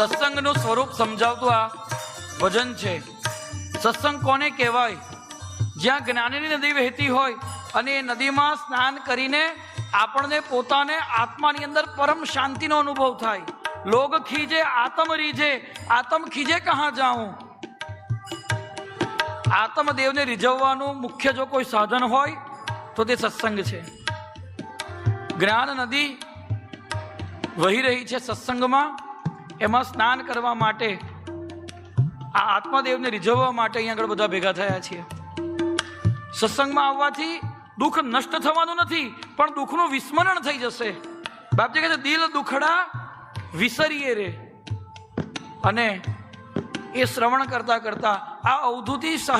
સત્સંગનું સ્વરૂપ સમજાવતું આ ભજન છે. સત્સંગ કોને કહેવાય? જ્યાં જ્ઞાનની નદી વહેતી હોય અને એ નદીમાં સ્નાન કરીને આપણને પોતાને આત્માની અંદર પરમ શાંતિનો અનુભવ થાય. લોગ ખીજે, આતમ રીજે. આતમ ખીજે કહા જાઉં? આત્મદેવને રીઝવવાનું મુખ્ય જો કોઈ સાધન હોય, તો તે સત્સંગ છે. જ્ઞાન નદી વહી રહી છે સત્સંગમાં. એમાં સ્નાન કરવા માટે, આ આત્માદેવને રીઝવવા માટે અહીંયા આગળ બધા ભેગા થયા છીએ. સત્સંગમાં આવવાથી દુઃખ નષ્ટ થવાનું નથી, પણ દુઃખનું વિસ્મરણ થઈ જશે. બાપજી કહે છે, દિલ દુખડા વિસરીએ રે. અને એ શ્રવણ કરતા કરતા આ અવધૂતી સાહિત્ય